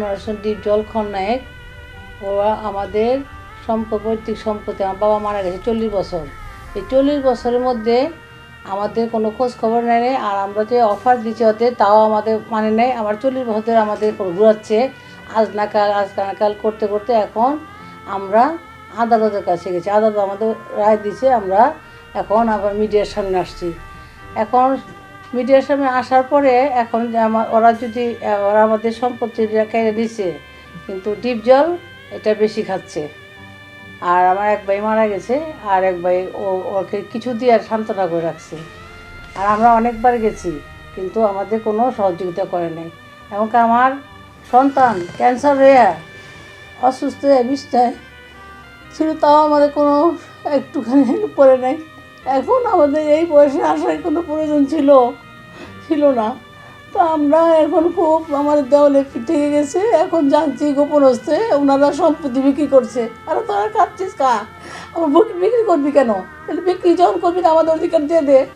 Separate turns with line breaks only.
Foundation deep জল খন্নায়ক ওরা আমাদের সম্পদ সম্পত্তি আমার বাবা মারা গেছে চল্লিশ বছর। এই চল্লিশ বছরের মধ্যে আমাদের কোনো খোঁজ খবর নেয় নাই, আর আমরা যে অফার দিচ্ছি ওদের, তাও আমাদের মানে নেই। আমার চল্লিশ বছর আমাদের ঘুরাচ্ছে। আজ না কাল, আজ না কাল করতে করতে এখন আমরা আদালতের কাছে গেছি। আদালত আমাদের রায় দিছে আমরা এখন আবার মিডিয়ার সামনে আসছি। এখন মিডিয়ার সামনে আসার পরে এখন যে আমার, ওরা যদি ওরা আমাদের সম্পত্তিটা কেড়ে দিছে কিন্তু ডিপ জল এটা বেশি খাচ্ছে। আর আমার এক ভাই মারা গেছে, আর এক ভাই ও, ওকে কিছু দিয়ে আর সান্ত্বনা করে রাখছে। আর আমরা অনেকবার গেছি, কিন্তু আমাদের কোনো সহযোগিতা করে নাই। এমনকি আমার সন্তান ক্যান্সার হয়ে অসুস্থ হয়ে বিষ্ঠায় ছিল, তাও আমাদের কোনো একটুখানি হেল্প করে নাই। এখন আমাদের এই বয়সে আসার কোনো প্রয়োজন ছিল ছিল না। তো আমরা এখন খুব আমাদের দেওয়ালে থেকে গেছে, এখন জানছি গোপন হচ্ছে ওনারা সম্পত্তি বিক্রি করছে। আর তোরা খাচ্ছিস কা? আমার বুক বিক্রি করবি কেন? বিক্রি যখন করবি আমাদের অধিকার দিয়ে দে।